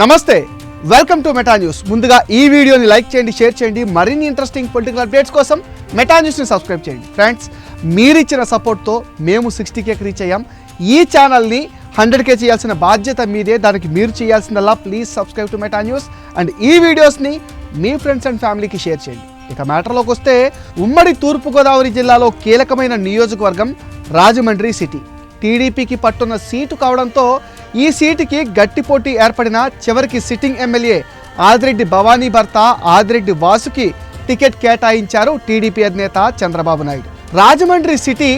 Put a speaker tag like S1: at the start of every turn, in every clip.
S1: నమస్తే welcome to Meta news ముందుగా ఈ వీడియోని లైక్ చేయండి షేర్ చేయండి. మరిన్ని ఇంట్రెస్టింగ్ పొలిటికల్ అప్డేట్స్ కోసం మెటా న్యూస్ని సబ్స్క్రైబ్ చేయండి. ఫ్రెండ్స్ మీరిచ్చిన సపోర్ట్తో మేము సిక్స్టీ కేకి రీచ్ అయ్యాం. ఈ ఛానల్ని హండ్రెడ్ కే చేయాల్సిన బాధ్యత మీదే. దానికి మీరు చేయాల్సిందల్లా please subscribe to Meta News and ఈ వీడియోస్ని మీ ఫ్రెండ్స్ అండ్ ఫ్యామిలీకి షేర్ చేయండి. ఇక మ్యాటర్లోకి వస్తే ఉమ్మడి తూర్పుగోదావరి జిల్లాలో కీలకమైన నియోజకవర్గం రాజమండ్రి సిటీ టీడీపీకి పట్టున్న సీటు కావడంతో ఈ సీటుకి గట్టి పోటీ ఏర్పడిన చివరికి సిట్టింగ్ ఎమ్మెల్యే ఆదిరెడ్డి భవానీ భర్త ఆదిరెడ్డి వాసుకి టికెట్ కేటాయించారు టీడీపీ అధినేత చంద్రబాబు నాయుడు. రాజమండ్రి సిటీ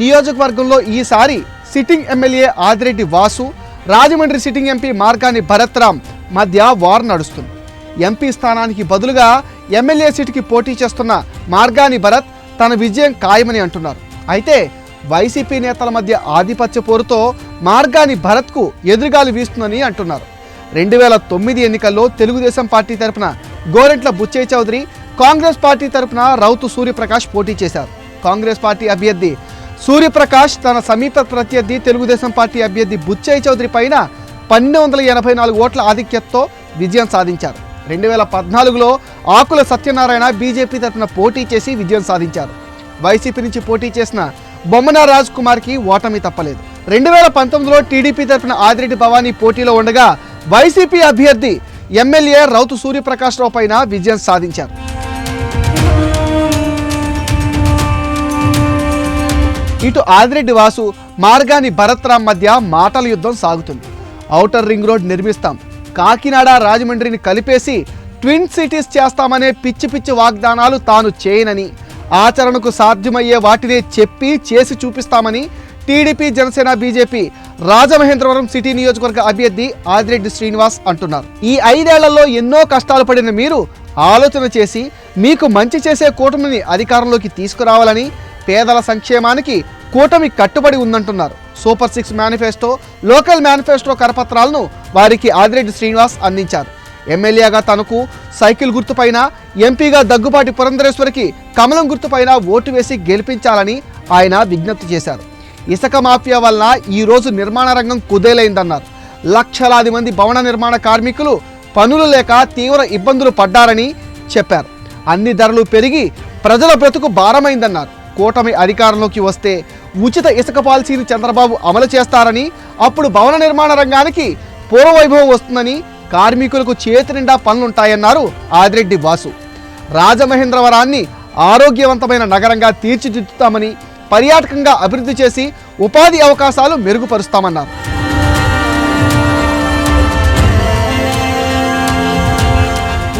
S1: నియోజకవర్గంలో ఈసారి sitting MLA Adireddy Vasu Rajahmundry sitting MP Margani Bharat Ram మధ్య వార్ నడుస్తుంది. ఎంపీ స్థానానికి బదులుగా ఎమ్మెల్యే సీటుకి పోటీ చేస్తున్న మార్గాని భరత్ తన విజయం ఖాయమని అంటున్నారు. అయితే వైసీపీ నేతల మధ్య ఆధిపత్య పోరుతో మార్గాని భరత్కు ఎదురుగాలి వీస్తుందని అంటున్నారు. రెండు వేల తొమ్మిది ఎన్నికల్లో తెలుగుదేశం పార్టీ తరపున గోరెంట్ల బుచ్చయ్య చౌదరి కాంగ్రెస్ పార్టీ తరపున రౌతు సూర్యప్రకాష్ పోటీ చేశారు. కాంగ్రెస్ పార్టీ అభ్యర్థి సూర్యప్రకాష్ తన సమీప ప్రత్యర్థి తెలుగుదేశం పార్టీ అభ్యర్థి బుచ్చయ్య చౌదరి పైన పన్నెండు వందల ఎనభై నాలుగు ఓట్ల ఆధిక్యతతో విజయం సాధించారు. రెండు వేల పద్నాలుగులో ఆకుల సత్యనారాయణ బీజేపీ తరఫున పోటీ చేసి విజయం సాధించారు. వైసీపీ నుంచి పోటీ చేసిన బొమ్మన రాజ్ కుమార్కి ఓటమి తప్పలేదు. రెండు వేల పంతొమ్మిదిలో టీడీపీ తరఫున ఆదిరెడ్డి భవానీ పోటీలో ఉండగా వైసీపీ అభ్యర్థి ఎమ్మెల్యే రౌతు సూర్యప్రకాష్ రావు పైన విజయం సాధించారు. ఇటు ఆదిరెడ్డి వాసు మార్గాని భరత్రామ్ మధ్య మాటల యుద్ధం సాగుతుంది. ఔటర్ రింగ్ రోడ్ నిర్మిస్తాం. కాకినాడ రాజమండ్రిని కలిపేసి ట్విన్ సిటీస్ చేస్తామనే పిచ్చి పిచ్చి వాగ్దానాలు తాను చేయనని ఆచరణకు సాధ్యమయ్యే వాటినే చెప్పి చేసి చూపిస్తామని TDP Janasena BJP Rajamahendravaram city నియోజకవర్గ అభ్యర్థి ఆదిరెడ్డి శ్రీనివాస్ అంటున్నారు. ఈ ఐదేళ్ళలో ఎన్నో కష్టాలు పడిన మీరు ఆలోచన చేసి మీకు మంచి చేసే కూటమిని అధికారంలోకి తీసుకురావాలని పేదల సంక్షేమానికి కూటమి కట్టుబడి ఉందంటున్నారు. Super six manifesto local manifesto కరపత్రాలను వారికి ఆదిరెడ్డి శ్రీనివాస్ అందించారు. ఎమ్మెల్యేగా తనకు సైకిల్ గుర్తుపైన ఎంపీగా దగ్గుబాటి పురంధరేశ్వరికి కమలం గుర్తుపైన ఓటు వేసి గెలిపించాలని ఆయన విజ్ఞప్తి చేశారు. ఇసుక మాఫియా వలన ఈరోజు నిర్మాణ రంగం కుదేలైందన్నారు. లక్షలాది మంది భవన నిర్మాణ కార్మికులు పనులు లేక తీవ్ర ఇబ్బందులు పడ్డారని చెప్పారు. అన్ని ధరలు పెరిగి ప్రజల బ్రతుకు భారమైందన్నారు. కూటమి అధికారంలోకి వస్తే ఉచిత ఇసుక పాలసీని చంద్రబాబు అమలు చేస్తారని అప్పుడు భవన నిర్మాణ రంగానికి పూర్వవైభవం వస్తుందని కార్మికులకు చేతి నిండా పనులుంటాయన్నారు ఆదిరెడ్డి వాసు. రాజమహేంద్రవరాన్ని ఆరోగ్యవంతమైన నగరంగా తీర్చిదిద్దుతామని పర్యాటకంగా అభివృద్ధి చేసి ఉపాధి అవకాశాలు మెరుగుపరుస్తామన్నారు.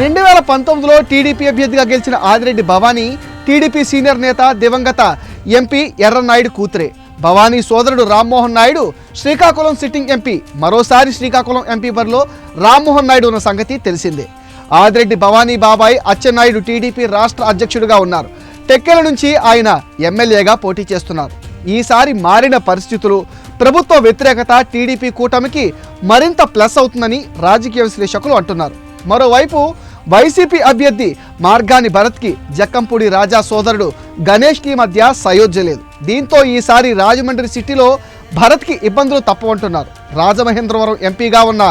S1: రెండు వేల పంతొమ్మిదిలో టీడీపీ అభ్యర్థిగా గెలిచిన ఆదిరెడ్డి భవానీ టీడీపీ సీనియర్ నేత దివంగత ఎంపీ ఎర్రనాయుడు కూతురే. భవానీ సోదరుడు రామ్మోహన్ నాయుడు శ్రీకాకుళం సిట్టింగ్ ఎంపీ మరోసారి శ్రీకాకుళం ఎంపీ బరిలో రామ్మోహన్ నాయుడు ఉన్న సంగతి తెలిసిందే. ఆదిరెడ్డి భవానీ బాబాయ్ అచ్చెన్నాయుడు టీడీపీ రాష్ట్ర అధ్యక్షుడిగా ఉన్నారు. టెక్కెల నుంచి ఆయన ఎమ్మెల్యేగా పోటీ చేస్తున్నారు. ఈసారి మారిన పరిస్థితులు ప్రభుత్వ వ్యతిరేకత టీడీపీ కూటమికి మరింత ప్లస్ అవుతుందని రాజకీయ విశ్లేషకులు అంటున్నారు. మరోవైపు వైసీపీ అభ్యర్థి మార్గాని భరత్కి జక్కంపూడి రాజా సోదరుడు గణేష్కి మధ్య సయోధ్య లేదు. దీంతో ఈసారి రాజమండ్రి సిటీలో భరత్కి ఇబ్బందులు తప్పవంటున్నారు. రాజమహేంద్రవరం ఎంపీగా ఉన్న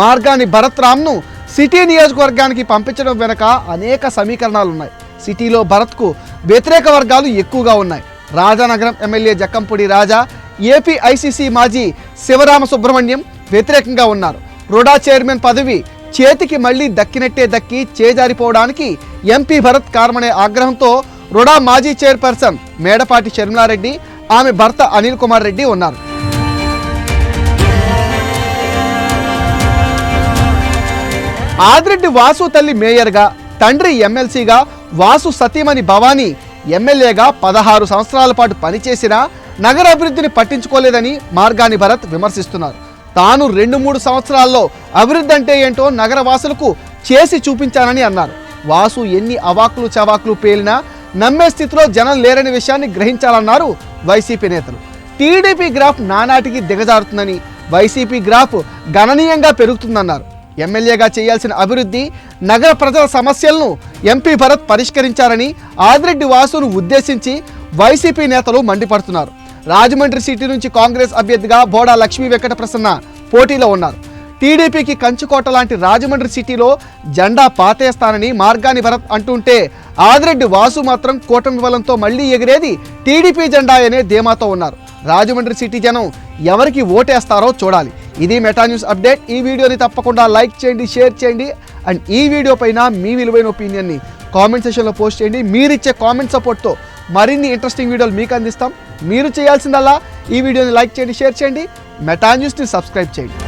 S1: మార్గాని భరత్ రామ్ను సిటీ నియోజకవర్గానికి పంపించడం వెనుక అనేక సమీకరణాలు ఉన్నాయి సిటీలో భరత్కు వ్యతిరేక వర్గాలు ఎక్కువగా ఉన్నాయి. Rajanagaram MLA Jakkampudi Raja AP ICC మాజీ శివరామ సుబ్రహ్మణ్యం వ్యతిరేకంగా ఉన్నారు. రుడా చైర్మన్ పదవి చేతికి మళ్ళీ దక్కినట్టే దక్కి చేజారిపోవడానికి ఎంపీ భరత్ కారణమనే ఆగ్రహంతో రుడా మాజీ చైర్పర్సన్ మేడపాటి షర్మిలారెడ్డి ఆమె భర్త అనిల్ కుమార్ రెడ్డి ఉన్నారు. ఆదిరెడ్డి వాసు తల్లి మేయర్గా తండ్రి ఎమ్మెల్సీగా వాసు సతీమణి భవానీ ఎమ్మెల్యేగా పదహారు సంవత్సరాల పాటు పనిచేసినా నగర అభివృద్ధిని పట్టించుకోలేదని మార్గాని భరత్ విమర్శిస్తున్నారు. తాను రెండు మూడు సంవత్సరాల్లో అభివృద్ధి అంటే ఏంటో నగర వాసులకు చేసి చూపించానని అన్నారు. వాసు ఎన్ని అవాకులు చవాకులు పేలినా నమ్మే స్థితిలో జనం లేరని విషయాన్ని గ్రహించాలన్నారు వైసీపీ నేతలు. టీడీపీ గ్రాఫ్ నానాటికి దిగజారుతుందని వైసీపీ గ్రాఫ్ గణనీయంగా పెరుగుతుందన్నారు. ఎమ్మెల్యేగా చేయాల్సిన అభివృద్ధి నగర ప్రజల సమస్యలను ఎంపీ భరత్ పరిష్కరించారని ఆదిరెడ్డి వాసును ఉద్దేశించి వైసీపీ నేతలు మండిపడుతున్నారు. రాజమండ్రి సిటీ నుంచి కాంగ్రెస్ అభ్యర్థిగా బోడా లక్ష్మీ వెంకట ప్రసన్న పోటీలో ఉన్నారు. టీడీపీకి కంచుకోట లాంటి రాజమండ్రి సిటీలో జెండా పాతేస్తానని మార్గాని భరత్ అంటుంటే ఆదిరెడ్డి వాసు మాత్రం కూటమి బలంతో మళ్ళీ ఎగిరేది టీడీపీ జెండా అనే ధీమాతో ఉన్నారు. రాజమండ్రి సిటీ జనం ఎవరికి ఓటేస్తారో చూడాలి. ఇది మెటా న్యూస్ అప్డేట్. ఈ వీడియోని తప్పకుండా లైక్ చేయండి షేర్ చేయండి. అండ్ ఈ వీడియో పైన మీ విలువైన ఒపీనియన్ని కామెంట్ సెషన్లో పోస్ట్ చేయండి. మీరిచ్చే కామెంట్ సపోర్ట్తో మరిన్ని ఇంట్రెస్టింగ్ వీడియోలు మీకు అందిస్తాం. మీరు చేయాల్సిందల్లా ఈ వీడియోని లైక్ చేయండి షేర్ చేయండి. మెటా న్యూస్ని సబ్స్క్రైబ్ చేయండి.